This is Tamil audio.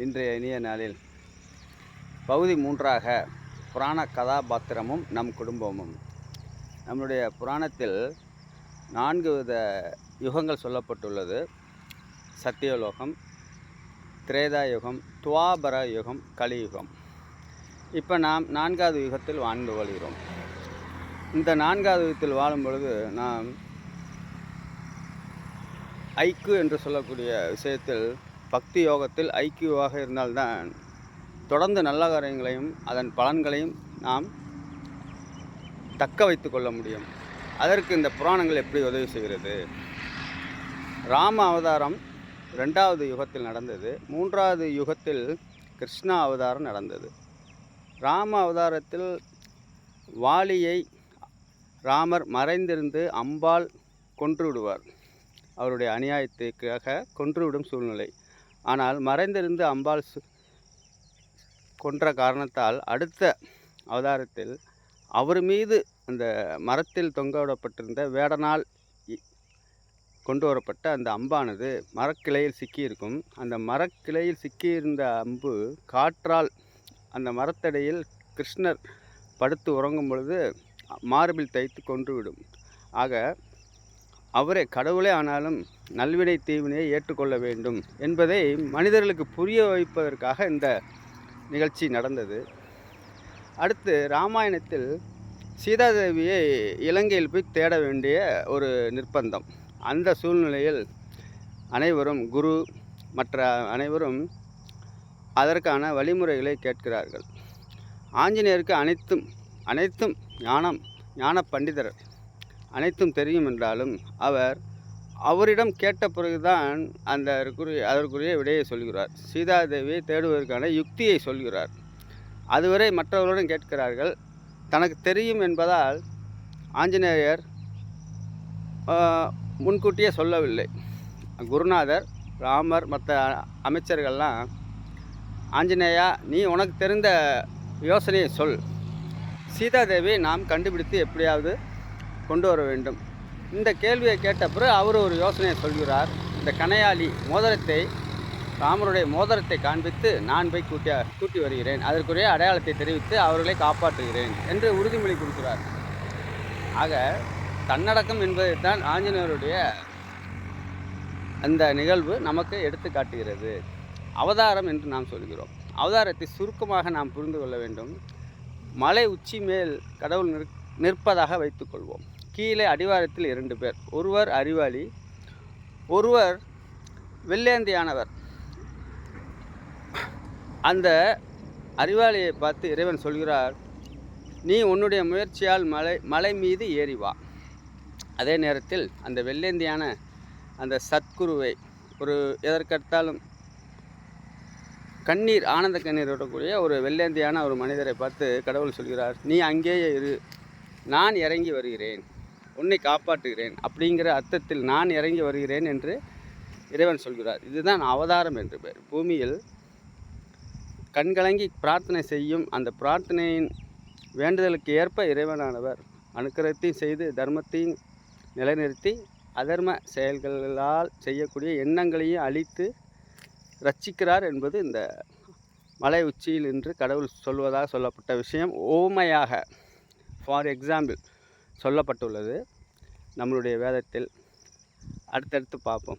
இன்றைய இனிய நாளில் பகுதி மூன்றாக புராண கதாபாத்திரமும் நம் குடும்பமும். நம்முடைய புராணத்தில் நான்கு வித யுகங்கள் சொல்லப்பட்டுள்ளது. சத்தியலோகம் திரேதா யுகம் துவாபர யுகம் கலியுகம். இப்போ நாம் நான்காவது யுகத்தில் வாழ்ந்து வருகிறோம் இந்த நான்காவது யுகத்தில் வாழும் பொழுது நாம் ஐக்கு என்று சொல்லக்கூடிய விஷயத்தில் பக்தி யோகத்தில் ஐக்கியவாக இருந்தால்தான் தொடர்ந்து நல்ல காரியங்களையும் அதன் பலன்களையும் நாம் தக்க வைத்து கொள்ள முடியும். அதற்கு இந்த புராணங்கள் எப்படி உதவி செய்கிறது? ராம அவதாரம் ரெண்டாவது யுகத்தில் நடந்தது. மூன்றாவது யுகத்தில் கிருஷ்ணா அவதாரம் நடந்தது. ராம அவதாரத்தில் வாலியை ராமர் மறைந்திருந்து அம்பாள் கொன்று விடுவார். அவருடைய அநியாயத்துக்காக கொன்றுவிடும் சூழ்நிலை. ஆனால் மறைந்திருந்து அம்பாள் சு- கொன்ற காரணத்தால் அடுத்த அவதாரத்தில் அவர் மீது அந்த மரத்தில் தொங்கவிடப்பட்டிருந்த வேடனால் இ- கொண்டு வரப்பட்ட அந்த அம்பானது மரக்கிளையில் சிக்கியிருக்கும். அந்த மரக்கிளையில் சிக்கியிருந்த அம்பு காற்றால் அந்த மரத்தடையில் கிருஷ்ணர் படுத்து உறங்கும் பொழுது மார்பில் தைத்து கொன்றுவிடும். ஆக அவரே கடவுளே ஆனாலும் நல்வினை தீவினையை ஏற்றுக்கொள்ள வேண்டும் என்பதை மனிதர்களுக்கு புரிய வைப்பதற்காக இந்த நிகழ்ச்சி நடந்தது. அடுத்து ராமாயணத்தில் சீதாதேவியை இலங்கையில் போய் தேட வேண்டிய ஒரு நிர்பந்தம். அந்த சூழ்நிலையில் அனைவரும் குரு மற்ற அனைவரும் அதற்கான வழிமுறைகளை கேட்கிறார்கள். ஆஞ்சநேயருக்கு அனைத்தும் அனைத்தும் ஞானம் ஞான பண்டிதர். அனைத்தும் தெரியும் என்றாலும் அவர் அவரிடம் கேட்ட பிறகுதான் அந்த அதற்குரிய அதற்குரிய விடையை சொல்கிறார். சீதாதேவியை தேடுவதற்கான யுக்தியை சொல்கிறார். அதுவரை மற்றவர்களுடன் கேட்கிறார்கள். தனக்கு தெரியும் என்பதால் ஆஞ்சநேயர் முன்கூட்டியே சொல்லவில்லை. குருநாதர் ராமர் மற்ற அமைச்சர்கள்லாம் ஆஞ்சநேயா நீ உனக்கு தெரிந்த யோசனையை சொல். சீதாதேவி நாம் கண்டுபிடித்து எப்படியாவது கொண்டு வர வேண்டும். இந்த கேள்வியை கேட்ட பிறகு அவர் ஒரு யோசனையை சொல்கிறார். இந்த கனையாளி மோதிரத்தை ராமருடைய மோதிரத்தை காண்பித்து நான் போய் கூட்டி கூட்டி வருகிறேன். அதற்குரிய அடையாளத்தை தெரிவித்து அவர்களை காப்பாற்றுகிறேன் என்று உறுதிமொழி கொடுக்கிறார். ஆக தன்னடக்கம் என்பதைத்தான் ஆஞ்சநேயருடைய அந்த நிகழ்வு நமக்கு எடுத்து காட்டுகிறது. அவதாரம் என்று நாம் சொல்கிறோம். அவதாரத்தை சுருக்கமாக நாம் புரிந்து கொள்ள வேண்டும். மலை உச்சி மேல் கடவுள் நிற் நிற்பதாக வைத்துக்கொள்வோம். கீழே அடிவாரத்தில் இரண்டு பேர். ஒருவர் அறிவாளி ஒருவர் வெள்ளேந்தியானவர் அந்த அறிவாளியை பார்த்து இறைவன் சொல்கிறார் நீ உன்னுடைய முயற்சியால் மலை மலை மீது ஏறி வா. அதே நேரத்தில் அந்த வெள்ளேந்தியான அந்த சத்குருவை ஒரு எதற்கெடுத்தாலும் கண்ணீர் ஆனந்த கண்ணீர் விடக்கூடிய ஒரு வெள்ளேந்தியான ஒரு மனிதரை பார்த்து கடவுள் சொல்கிறார் நீ அங்கேயே இரு நான் இறங்கி வருகிறேன். உன்னை காப்பாற்றுகிறேன். அப்படிங்கிற அர்த்தத்தில் நான் இறங்கி வருகிறேன் என்று இறைவன் சொல்கிறார். இதுதான் அவதாரம் என்று பெயர் பூமியில் கண்கலங்கி பிரார்த்தனை செய்யும் அந்த பிரார்த்தனையின் வேண்டுதலுக்கு ஏற்ப இறைவனானவர் அனுக்கிரகத்தையும் செய்து தர்மத்தையும் நிலைநிறுத்தி அதர்ம செயல்களால் செய்யக்கூடிய எண்ணங்களையும் அழித்து ரட்சிக்கிறார் என்பது இந்த மலை உச்சியில் இன்று கடவுள் சொல்வதாக சொல்லப்பட்ட விஷயம். ஓமையாக ஃபார் எக்ஸாம்பிள் சொல்லப்பட்டுள்ளது. நம்மளுடைய வேதத்தில் அடுத்தடுத்து பார்ப்போம்.